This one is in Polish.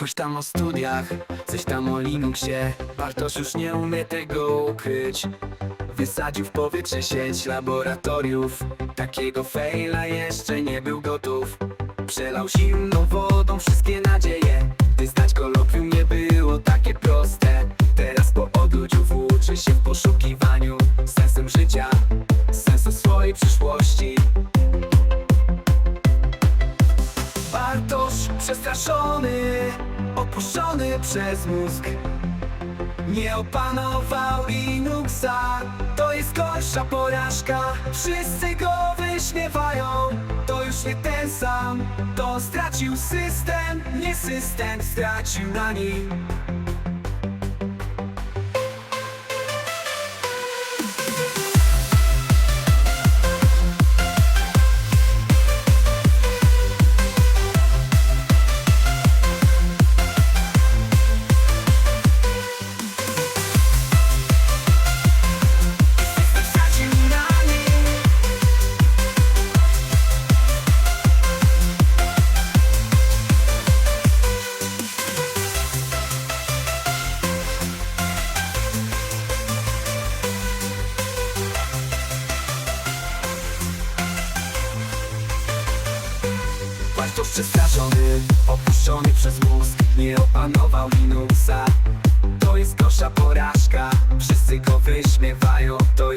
Coś tam o studiach, coś tam o Linuxie. Bartosz już nie umie tego ukryć. Wysadził w powietrze sieć laboratoriów. Takiego fejla jeszcze nie był gotów. Przelał zimną wodą wszystkie Bartosz przestraszony, opuszczony przez mózg. Nie opanował Linuxa, to jest gorsza porażka. Wszyscy go wyśmiewają, to już nie ten sam. To stracił system, nie system stracił na nim Bartosz przestraszony, opuszczony przez mózg Nie opanował Linuxa. To jest gorsza porażka Wszyscy go wyśmiewają, to